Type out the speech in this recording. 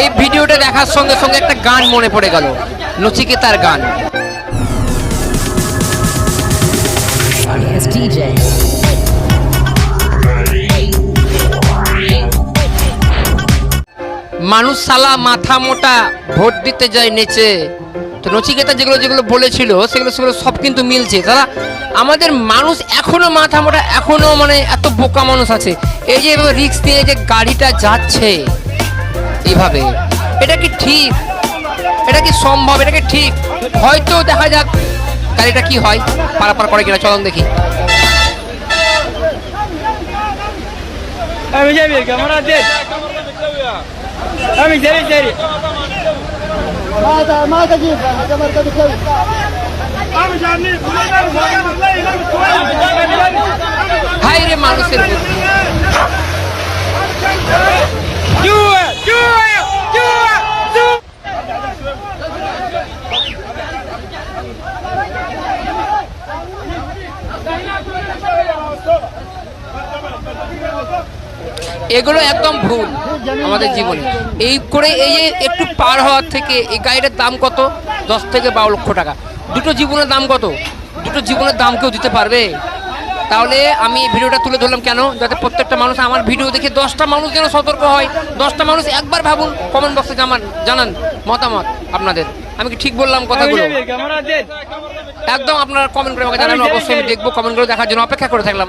এই ভিডিওটা দেখার সঙ্গে সঙ্গে একটা গান মনে পড়ে গেল। নচিকেতার গান। মানুষ সালা মাথা মোটা ভোট দিতে যায় নেচে। তো নচিকেতা যেগুলো যেগুলো বলেছিল সেগুলো সেগুলো সব কিন্তু মিলছে। তারা আমাদের মানুষ এখনও মাথা মোটা এখনও মানে এত বোকা মানুষ আছে। এই যে রিক্স নিয়ে যে গাড়িটা যাচ্ছে। এইভাবে। এটা কি ঠিক? এটা কি সম্ভব? এটা কি ঠিক? হয়তো দেখা যাক। গাড়িটা কি হয়? পারাপার করে কিনা চলন দেখি। আমি আমি রে মানুষের এগুলো একদম ভুল আমাদের জীবনে। এই করে এই একটু পার হওয়ার থেকে এই গাড়িটার দাম কত? দশ থেকে বারো লক্ষ টাকা। দুটো জীবনের দাম কত? দুটো জীবনের দাম কেউ দিতে পারবে? তাহলে আমি ভিডিওটা তুলে ধরলাম কেন? যাতে প্রত্যেকটা মানুষ আমার ভিডিও দেখে দশটা মানুষ যেন সতর্ক হয়। দশটা মানুষ একবার ভাবুন কমেন্ট বক্সে জামান জানান মতামত আপনাদের। আমি কি ঠিক বললাম কথাগুলো? একদম আপনারা কমেন্ট করে আমাকে জানান অবশ্যই আমি দেখব কমেন্ট করে দেখার জন্য অপেক্ষা করে থাকলাম।